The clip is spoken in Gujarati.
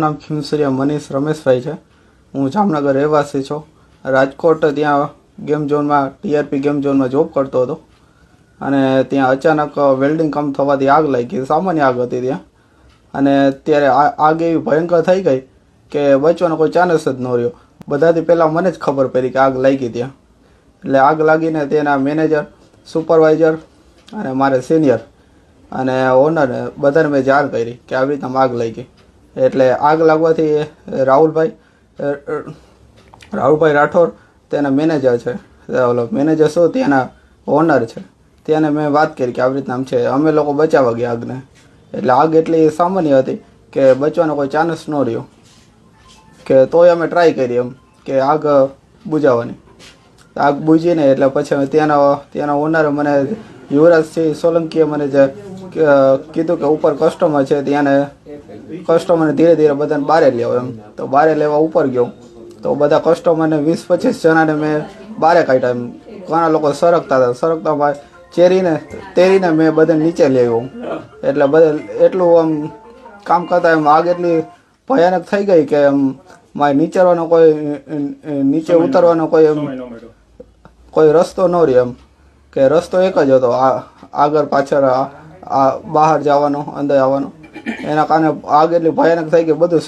નામ ખીમસરિયા મનીષ રમેશભાઈ છે. હું જામનગર રહેવાસી છું. રાજકોટ ત્યાં ગેમ ઝોનમાં ટીઆરપી ગેમ ઝોનમાં જોબ કરતો હતો. અને ત્યાં અચાનક વેલ્ડિંગ કામ થવાથી આગ લાગી. સામાન્ય આગ હતી ત્યાં. અને ત્યારે આગ એવી ભયંકર થઈ ગઈ કે બચવાનો કોઈ ચાન્સ જ ન રહ્યો. બધાથી પહેલાં મને જ ખબર પડી કે આગ લાગી ત્યાં. એટલે આગ લાગીને તેના મેનેજર સુપરવાઇઝર અને મારે સિનિયર અને ઓનર બધાને મેં જાણ કરી કે આવી રીતના આગ લાગી. એટલે આગ લાગવાથી રાહુલભાઈ રાહુલભાઈ રાઠોડ તેના મેનેજર છે. ઓલો મેનેજર શું? ત્યાંના ઓનર છે. તેને મેં વાત કરી કે આવી રીતના છે. અમે લોકો બચાવવા ગયા આગને. એટલે આગ એટલી સામાન્ય હતી કે બચવાનો કોઈ ચાન્સ ન રહ્યો. કે તોય અમે ટ્રાય કરી એમ કે આગ બુજાવવાની. આગ બુજીને એટલે પછી ત્યાંના ત્યાંના ઓનરે મને યુવરાજસિંહ સોલંકીએ મને જે કીધું કે ઉપર કસ્ટમર છે ત્યાંને કસ્ટમરને ધીરે ધીરે બધાને બારે લેવો એમ. તો બારે લેવા ઉપર ગયો. તો બધા કસ્ટમરને વીસ પચીસ જણાને મેં બારે કાઢ્યા એમ. ઘણા લોકો સરકતા હતા. સરકતા ભાઈ ચેરીને તેરીને મેં બધાને નીચે લેવો એટલે બધે એટલું આમ કામ કરતા એમ આગ એટલી ભયાનક થઈ ગઈ કે એમ મારે નીચરવાનો કોઈ નીચે ઉતરવાનો કોઈ એમ કોઈ રસ્તો ન રહ્યો એમ. કે રસ્તો એક જ હતો. આ આગળ પાછળ આ બહાર જવાનો અંદર આવવાનો. એના કારણે આગ એટલી ભયાનક થઈ ગઈ બધું